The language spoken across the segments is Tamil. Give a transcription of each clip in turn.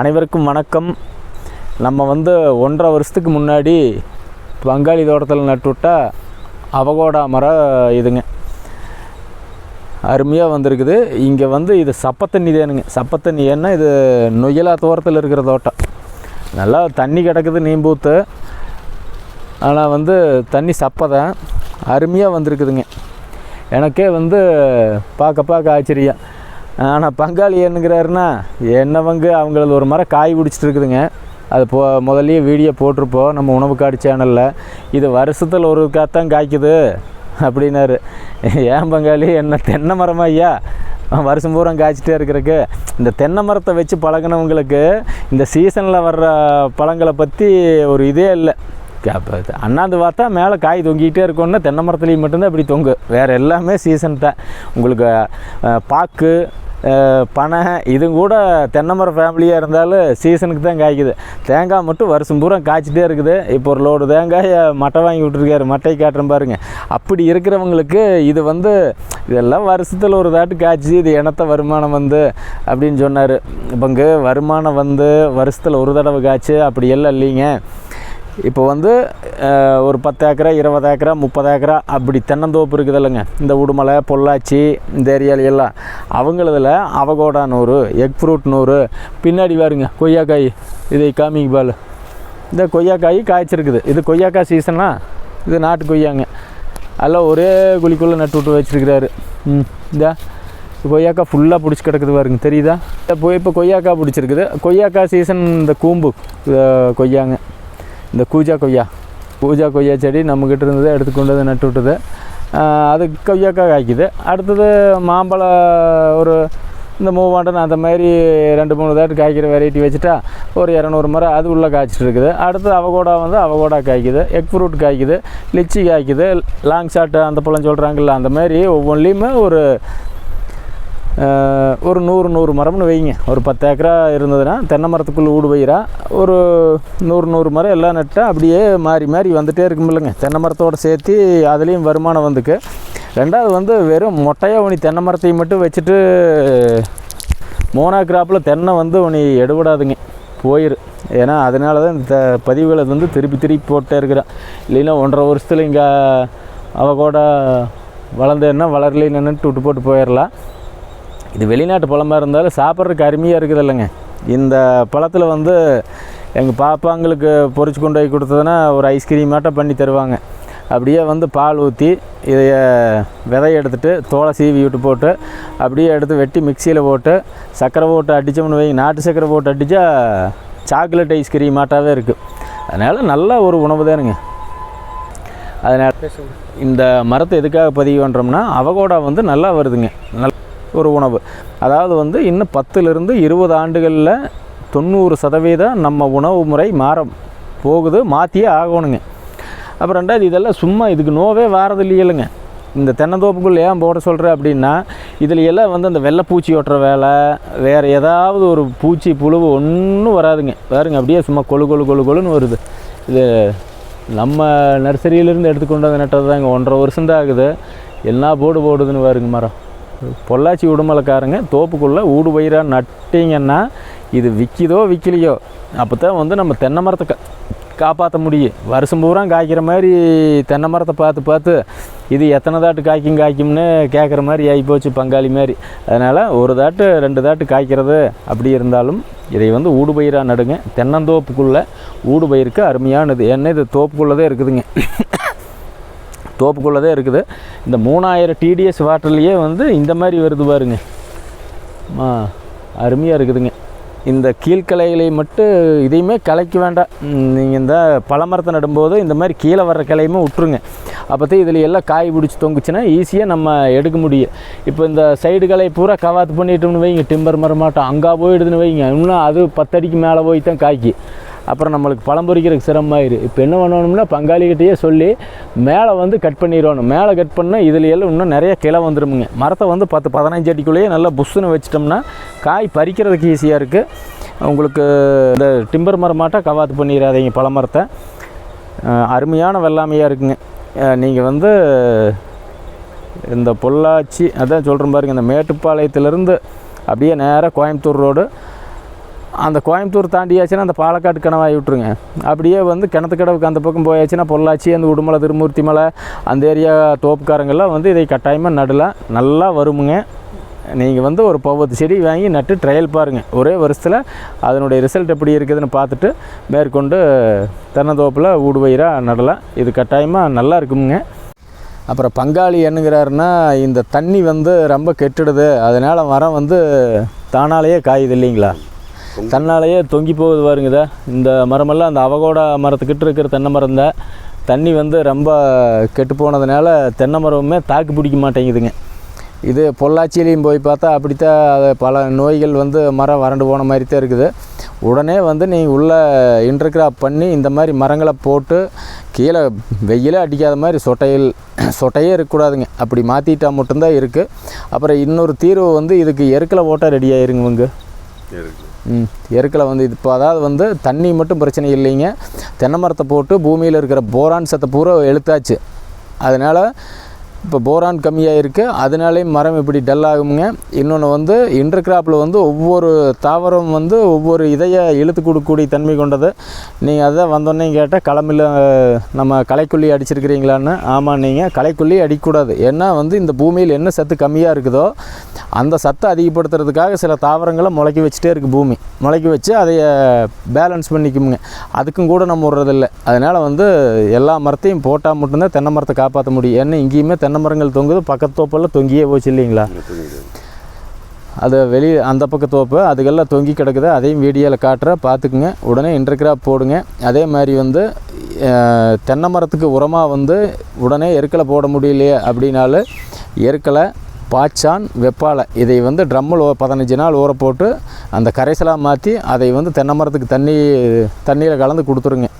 அனைவருக்கும் வணக்கம். நம்ம வந்து ஒன்றரை வருஷத்துக்கு முன்னாடி பங்காளி தோட்டத்தில் நட்டுவிட்ட அவகோடா மரம் இதுங்க. அருமையாக வந்திருக்குது. இங்கே வந்து இது சப்பத்தண்ணி தானுங்க. சப்பத்தண்ணி ஏன்னா இது நொய்யலா தோரத்தில் இருக்கிற தோட்டம். நல்லா தண்ணி கிடக்குது நீம்பூத்து. ஆனால் வந்து தண்ணி சப்பை தான் அருமையாக வந்திருக்குதுங்க. எனக்கே வந்து பார்க்க பார்க்க ஆச்சரியம். ஆனால் பங்காளி என்னங்கிறாருன்னா என்னவங்க அவங்களது ஒரு மரம் காய் பிடிச்சிட்டு இருக்குதுங்க. அது போ முதல்லையே வீடியோ போட்டிருப்போம் நம்ம உணவு காடு சேனலில் இது வருஷத்தில் ஒரு காத்தான் காய்க்குது அப்படின்னாரு. ஏன் பங்காளி என்ன தென்னை மரமா ஐயா? வருஷம் பூரா காய்ச்சிட்டே இருக்கிறக்கு இந்த தென்னை மரத்தை வச்சு பழகினவங்களுக்கு இந்த சீசனில் வர்ற பழங்களை பற்றி ஒரு இதே இல்லை. அண்ணாந்து பார்த்தா மேலே காய் தொங்கிக்கிட்டே இருக்கோன்னா தென்னை மரத்துலேயும் மட்டும்தான் இப்படி தொங்கு. வேறு எல்லாமே சீசன் தான். உங்களுக்கு பாக்கு பனை இது கூட தென்னைமரம் ஃபேமிலியாக இருந்தாலும் சீசனுக்கு தான் காய்க்குது. தேங்காய் மட்டும் வருஷம் பூரா காய்ச்சிட்டே இருக்குது. இப்போ ஒரு லோடு தேங்காயை மட்டை வாங்கி விட்ருக்காரு மட்டை காட்டுறேன் பாருங்க. அப்படி இருக்கிறவங்களுக்கு இது வந்து இதெல்லாம் வருஷத்தில் ஒரு தாட்டு காய்ச்சி இது இனத்த வருமானம் வந்து அப்படின்னு சொன்னார். இப்போங்க வருமானம் வந்து வருஷத்தில் ஒரு தடவை காய்ச்சி அப்படி எல்லாம் இல்லைங்க. இப்போ வந்து ஒரு பத்து ஏக்கரா இருபது ஏக்கரா முப்பது ஏக்கரா அப்படி தென்னந்தோப்பு இருக்குது இல்லைங்க. இந்த உடுமலை பொள்ளாச்சி இந்த ஏரியால எல்லாம். அவங்களதில் அவகோடா நூறு எக் ஃப்ரூட் நூறு பின்னாடி பாருங்க கொய்யாக்காய் இதை காமிங் பால். இந்த கொய்யாக்காய் காய்ச்சிருக்குது. இது கொய்யாக்காய் சீசனா இது நாட்டு கொய்யாங்க. எல்லாம் ஒரே குழிக்குள்ளே நட்டு விட்டு வச்சிருக்கிறாரு. ம் இந்த கொய்யாக்காய் ஃபுல்லாக பிடிச்சி கிடக்குது பாருங்க தெரியுதா? இப்போ இப்போ கொய்யாக்காய் பிடிச்சிருக்குது. கொய்யாக்காய் சீசன் இந்த கூம்பு கொய்யாங்க. இந்த கூஜா கொய்யா. கூஜா கொய்யா செடி நம்மக்கிட்ட இருந்தது எடுத்து கொண்டு வந்து நட்டு விட்டது அது கொய்யாக்காய் காய்க்குது. அடுத்தது மாம்பழம் ஒரு இந்த மூவாண்டன் அந்த மாதிரி ரெண்டு மூணு தாட்டு காய்க்கிற வெரைட்டி வச்சுட்டா ஒரு இரநூறு மரம் அது உள்ளே காய்ச்சிட்டு இருக்குது அடுத்து அவகோடா வந்து அவகோடா காய்க்குது. எக் ஃப்ரூட் காய்க்குது. லிச்சி காய்க்குது. லாங் ஷாட்டு அந்த பழம் சொல்கிறாங்கல்ல அந்த மாதிரி ஒவ்வொன்றிலையுமே ஒரு ஒரு நூறு நூறு மரம்னு வைங்க. ஒரு பத்து ஏக்கரா இருந்ததுன்னா தென்னை மரத்துக்குள்ளே ஊடு பயிரா ஒரு நூறு நூறு மரம் எல்லாம் நட்டால் அப்படியே மாறி மாறி வந்துகிட்டே இருக்கும் இல்லைங்க. தென்னை மரத்தோடு சேர்த்து அதுலேயும் வருமானம் வந்துக்கு. ரெண்டாவது வந்து வெறும் மொட்டையாக உனி தென்னை மரத்தையும் மட்டும் வச்சுட்டு மோனா கிராப்பில் தென்னை வந்து உனி எடுபடாதுங்க. போயிரு. ஏன்னா அதனால தான் இந்த பதிவுகளை வந்து திருப்பி திருப்பி போட்டே இருக்கிறேன் இல்லைன்னா ஒன்றரை வருஷத்தில் இங்கே அவ கூட வளர்ந்தேன்னா வளரலைன்னு விட்டு போட்டு போயிடலாம் இது வெளிநாட்டு பழமாக இருந்தாலும் சாப்பிட்றதுக்கு அருமையாக இருக்குது இல்லைங்க. இந்த பழத்தில் வந்து எங்கள் பாப்பாங்களுக்கு பொரிச்சு கொண்டு போய் கொடுத்ததுன்னா ஒரு ஐஸ்கிரீம் மாட்டம் பண்ணி தருவாங்க. அப்படியே வந்து பால் ஊற்றி இதைய விதைய எடுத்துகிட்டு தோலை சீவி விட்டு போட்டு அப்படியே எடுத்து வெட்டி மிக்சியில் போட்டு சர்க்கரை போட்டு அடித்தோம்னு வைங்க நாட்டு சர்க்கரை போட்டு அடித்தா சாக்லேட் ஐஸ்கிரீம் மாட்டாவே இருக்குது அதனால் நல்ல ஒரு உணவு தானுங்க. அதனால் இந்த மரத்தை எதுக்காக பதிவு பண்ணுறோம்னா அவகோடா வந்து நல்லா வருதுங்க. நல்ல ஒரு உணவு. அதாவது வந்து இன்னும் பத்துலேருந்து இருபது ஆண்டுகளில் தொண்ணூறு சதவீதம் நம்ம உணவு முறை மாற போகுது மாற்றியே ஆகணுங்க. அப்புறம் ரெண்டாவது இதெல்லாம் சும்மா இதுக்கு நோவே வாரது இல்லையில்லைங்க இந்த தென்னந்தோப்புக்குள்ள ஏன் போட சொல்கிறேன் அப்படின்னா இதில் எல்லாம் வந்து அந்த வெள்ளைப்பூச்சி ஒட்டுற வேலை வேறு ஏதாவது ஒரு பூச்சி புழுவு ஒன்றும் வராதுங்க. பாருங்க அப்படியே சும்மா கொழு கொழு கொழு கொழுன்னு வருது. இது நம்ம நர்சரியிலேருந்து எடுத்துக்கொண்டு வந்து நட்டது தாங்க ஒன்றரை வருஷம் தான் ஆகுது. என்ன போடு போடுதுன்னு பாருங்க மரம். பொள்ளாச்சி உடுமலைக்காரங்க தோப்புக்குள்ளே ஊடு பயிராக நட்டிங்கன்னா இது விற்கிதோ விற்கலையோ அப்போ தான் வந்து நம்ம தென்னை மரத்தை கா காப்பாற்ற முடியும். வருஷம் பூரா காய்க்கிற மாதிரி தென்னை மரத்தை பார்த்து பார்த்து இது எத்தனை தாட்டு காய்க்கும் காய்க்கும்னு கேட்குற மாதிரி ஆகிப்போச்சு பங்காளி மாதிரி. அதனால் ஒரு தாட்டு ரெண்டு தாட்டு காய்க்கிறது அப்படி இருந்தாலும் இதை வந்து ஊடு பயிராக நடுங்க. தென்னந்தோப்புக்குள்ளே ஊடு பயிருக்கு அருமையானது. ஏன்னா இது தோப்புக்குள்ளே தான் இருக்குதுங்க. தோப்புக்குள்ளே தான் இருக்குது. இந்த மூணாயிரம் டிடிஎஸ் வாட்டர்லேயே வந்து இந்த மாதிரி வருது பாருங்க. ஆ அருமையாக இருக்குதுங்க. இந்த கீழ்கலைகளை மட்டும் இதையுமே கலைக்க வேண்டாம். நீங்கள் இந்த பழமரத்தை நடும்போது இந்த மாதிரி கீழே வர்ற கிளையுமே விட்ருங்க அப்போ தான் இதில் எல்லாம் காய் பிடிச்சி தொங்குச்சுன்னா ஈஸியாக நம்ம எடுக்க முடியும். இப்போ இந்த சைடு கலை பூரா கவாத்து பண்ணிட்டோம்னு வைங்க. டிம்பர் மரமாட்டோம் அங்கே போயிடுதுன்னு வைங்க. இன்னும் அது பத்தடிக்கு மேலே போய் தான் காய்க்கு. அப்புறம் நம்மளுக்கு பழம் பொறிக்கிறதுக்கு சிரமமாயிரு. இப்போ என்ன பண்ணணும்னா பங்காளிகிட்டேயே சொல்லி மேலே வந்து கட் பண்ணிடணும் மேலே கட் பண்ணால் இதில் எல்லாம் இன்னும் நிறைய கிளை வந்துருமுங்க. மரத்தை வந்து பத்து பதினஞ்சு அடிக்குள்ளேயே நல்லா புஷ்ஷுன்னு வச்சிட்டோம்னா காய் பறிக்கிறதுக்கு ஈஸியாக இருக்குது உங்களுக்கு இந்த டிம்பர் மரமாட்டம் கவாத்து பண்ணிடாதீங்க பழமரத்தை அருமையான வெள்ளாமையாக இருக்குங்க. நீங்கள் வந்து இந்த பொள்ளாச்சி அதான் சொல்கிறேன் பாருங்க இந்த மேட்டுப்பாளையத்துலேருந்து அப்படியே நேராக கோயம்புத்தூர் ரோடு அந்த கோயம்புத்தூர் தாண்டியாச்சுன்னா அந்த பாலக்காடு கணவாய் விட்டுருங்க. அப்படியே வந்து கிணத்து கடவுக்கு அந்த பக்கம் போயாச்சுன்னா பொள்ளாச்சி அந்த உடுமலை திருமூர்த்தி மலை அந்த ஏரியா தோப்புக்காரங்கெல்லாம் வந்து இதை கட்டாயமாக நடலாம் நல்லா வருமுங்க. நீங்கள் வந்து ஒரு பவத்து செடி வாங்கி நட்டு ட்ரையல் பாருங்கள் ஒரே வருஷத்தில் அதனுடைய ரிசல்ட் எப்படி இருக்குதுன்னு பார்த்துட்டு மேற்கொண்டு தென்னந்தோப்பில் ஊடுபயிராக நடலாம் இது கட்டாயமாக நல்லா இருக்குமுங்க. அப்புறம் பங்காளி என்னங்கிறாருன்னா இந்த தண்ணி வந்து ரொம்ப கெட்டுடுது. அதனால் மரம் வந்து தானாலேயே காயுது இல்லைங்களா? தன்னாலேயே தொங்கி போகுது பாருங்கதா இந்த மரமெல்லாம் அந்த அவகோடா மரத்துக்கிட்ட இருக்கிற தென்னை மரம் தான். தண்ணி வந்து ரொம்ப கெட்டு போனதுனால தென்னை மரமுமே தாக்கு பிடிக்க மாட்டேங்குதுங்க. இது பொள்ளாச்சியிலையும் போய் பார்த்தா அப்படித்தான் அது பல நோய்கள் வந்து மரம் வறண்டு போன மாதிரி தான் இருக்குது. உடனே வந்து நீங்கள் உள்ளே இன்டர்கிராப் பண்ணி இந்த மாதிரி மரங்களை போட்டு கீழே வெயிலே அடிக்காத மாதிரி சொட்டையில் சொட்டையே இருக்கக்கூடாதுங்க. அப்படி மாற்றிட்டா மட்டும்தான் இருக்குது அப்புறம் இன்னொரு தீர்வு வந்து இதுக்கு எருக்களை போட்டால் ரெடி ஆயிருங்க இவங்க. எருக்கில் வந்து இது இப்போ அதாவது வந்து தண்ணி மட்டும் பிரச்சனை இல்லைங்க. தென்னை மரத்தை போட்டு பூமியில் இருக்கிற போரான் சத்தை பூரா எழுத்தாச்சு அதனால் இப்போ போரான் கம்மியாக இருக்குது அதனாலேயும் மரம் இப்படி டல் ஆகுங்க இன்னொன்று வந்து இன்டர் கிராப்பில் வந்து ஒவ்வொரு தாவரம் வந்து ஒவ்வொரு இதையை இழுத்து கொடுக்கக்கூடிய தன்மை கொண்டது. நீங்கள் அதை வந்தோடனே கேட்டால் களமில் நம்ம களைக்குள்ளி அடிச்சிருக்கிறீங்களான்னு ஆமாம் நீங்கள் களைக்குள்ளி அடிக்கக்கூடாது. ஏன்னா வந்து இந்த பூமியில் என்ன சத்து கம்மியாக இருக்குதோ அந்த சத்தை அதிகப்படுத்துறதுக்காக சில தாவரங்களை முளைக்க வச்சுட்டே இருக்குது பூமி. முளைக்க வச்சு அதை பேலன்ஸ் பண்ணிக்குமுங்க. அதுக்கும் கூட நம்ம விடுறதில்லை. அதனால் வந்து எல்லா மரத்தையும் போட்டால் மட்டும்தான் தென்னை மரத்தை காப்பாற்ற முடியும். ஏன்னா இங்கேயுமே தென்னை மரங்கள் தொங்குது பக்கத்து தோப்பெல்லாம் தொங்கியே போச்சு இல்லைங்களா? அது வெளியே அந்த பக்க தோப்பு அதுக்கெல்லாம் தொங்கி கிடக்குது. அதையும் வீடியோவில் காட்டுற பார்த்துக்குங்க. உடனே இன்டர்கிராப் போடுங்க. அதே மாதிரி வந்து தென்னை மரத்துக்கு உரமாக வந்து உடனே எருக்களை போட முடியலையே அப்படின்னாலும் எருக்களை பாச்சான் வெப்பாலை. இதை வந்து ட்ரம்மில் பதினஞ்சு நாள் ஊற போட்டு அந்த கரைசலாக மாற்றி அதை வந்து தென்னை மரத்துக்கு தண்ணி தண்ணியில் கலந்து கொடுத்துருங்க.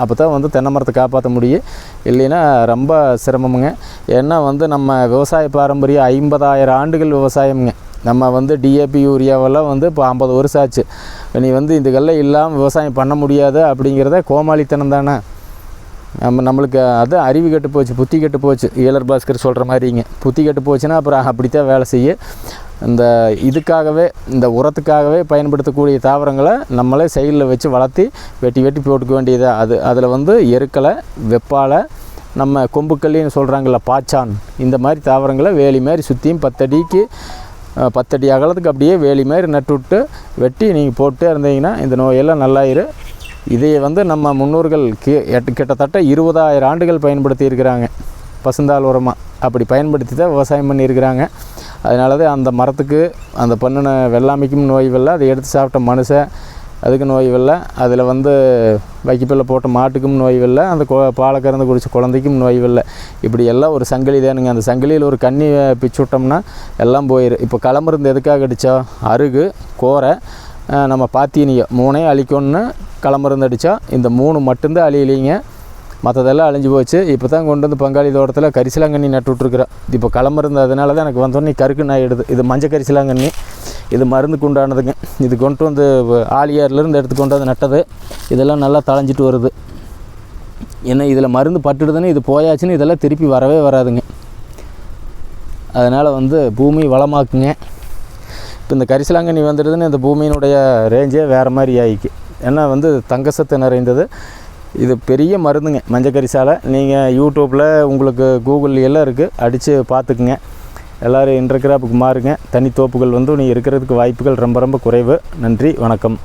அப்போ தான் வந்து தென்னை மரத்தை காப்பாற்ற முடியும். இல்லைன்னா ரொம்ப சிரமமுங்க. ஏன்னா வந்து நம்ம விவசாய பாரம்பரியம் ஐம்பதாயிரம் ஆண்டுகள் விவசாயமுங்க. நம்ம வந்து டிஏபி யூரியாவெல்லாம் வந்து இப்போ ஐம்பது வருஷம் ஆச்சு. நீ வந்து இதுக்கெல்லாம் இல்லாமல் விவசாயம் பண்ண முடியாது அப்படிங்கிறத கோமாளித்தனம் தானே. நம்ம நம்மளுக்கு அது அறிவு கெட்டு போச்சு புத்தி கெட்டு போச்சு. ஈழர் பாஸ்கர் சொல்கிற மாதிரிங்க. புத்தி கெட்டு போச்சுன்னா அப்புறம் அப்படித்தான் வேலை செய்ய இந்த இதுக்காகவே இந்த உரத்துக்காகவே பயன்படுத்தக்கூடிய தாவரங்களை நம்மளே சைடில் வச்சு வளர்த்தி வெட்டி வெட்டி போட்டுக்க வேண்டியது? அது அதில் வந்து எருக்களை வெப்பாலை நம்ம கொம்புக்கல்லின்னு சொல்கிறாங்கல்ல பாச்சான். இந்த மாதிரி தாவரங்களை வேலி மாதிரி சுற்றியும் பத்தடிக்கு பத்தடி அகலத்துக்கு அப்படியே வேலி மாதிரி நட்டு விட்டு வெட்டி நீங்கள் போட்டு இருந்தீங்கன்னா இந்த நோயெல்லாம் நல்லாயிரும் இதை வந்து நம்ம முன்னோர்கள் கி கிட்டத்தட்ட இருபதாயிரம் ஆண்டுகள் பயன்படுத்தி இருக்கிறாங்க. உரமாக அப்படி பயன்படுத்தி தான் விவசாயம் பண்ணியிருக்கிறாங்க. அதனால தான் அந்த மரத்துக்கு அந்த பண்ணின வெள்ளாமைக்கும் நோய் வெள்ளை அதை எடுத்து சாப்பிட்ட மனுஷன் அதுக்கு நோய் வெள்ளை அதில் வந்து வைக்கப்பில்லை போட்ட மாட்டுக்கும் நோய் வெள்ளை அந்த கொ பாலை கறந்து குழந்தைக்கும் நோய் வெள்ளை இப்படி எல்லாம் ஒரு சங்கிலி தானுங்க. அந்த சங்கிலியில் ஒரு கண்ணி பிச்சு விட்டோம்னா எல்லாம் போயிடும் இப்போ களமருந்து எதுக்காக அடித்தோம் அருகு கோரை நம்ம பாத்தீனியோ மூணையும் அழிக்கணும்னு களமருந்து அடித்தா இந்த மூணு மட்டும்தான் அழியலைங்க. மற்றதெல்லாம் அழிஞ்சு போச்சு. இப்போ தான் கொண்டு வந்து பங்காளி தோட்டத்தில் கரிசலாங்கண்ணி நட்டு விட்ருக்குறோம் இப்போ களமருந்து அதனால தான் எனக்கு வந்தோடனே கருக்கு நாயிடுது. இது மஞ்சள் கரிசலாங்கண்ணி. இது மருந்துக்கு உண்டானதுங்க. இது கொண்டு வந்து ஆலியார்லேருந்து எடுத்து கொண்டு வந்து நட்டது. இதெல்லாம் நல்லா தளைஞ்சிட்டு வருது. ஏன்னா இதில் மருந்து பட்டுடுதுன்னு இது போயாச்சுன்னு இதெல்லாம் திருப்பி வரவே வராதுங்க. அதனால் வந்து பூமி வளமாக்குங்க. இப்போ இந்த கரிசலாங்கண்ணி வந்துடுதுன்னு இந்த பூமியினுடைய ரேஞ்சே வேறு மாதிரி ஆயிக்கு ஏன்னா வந்து தங்கசத்து நிறைந்தது. இது பெரிய மருந்துங்க மஞ்சக்கறி கரிசாலை நீங்கள் யூடியூப்பில் உங்களுக்கு கூகுள் எல்லாம் இருக்குது அடித்து பார்த்துக்குங்க எல்லோரும் இன்டர்கிராப்புக்கு மாறுங்க. தனித்தோப்புகள் வந்து நீ இருக்கிறதுக்கு வாய்ப்புகள் ரொம்ப ரொம்ப குறைவு. நன்றி வணக்கம்.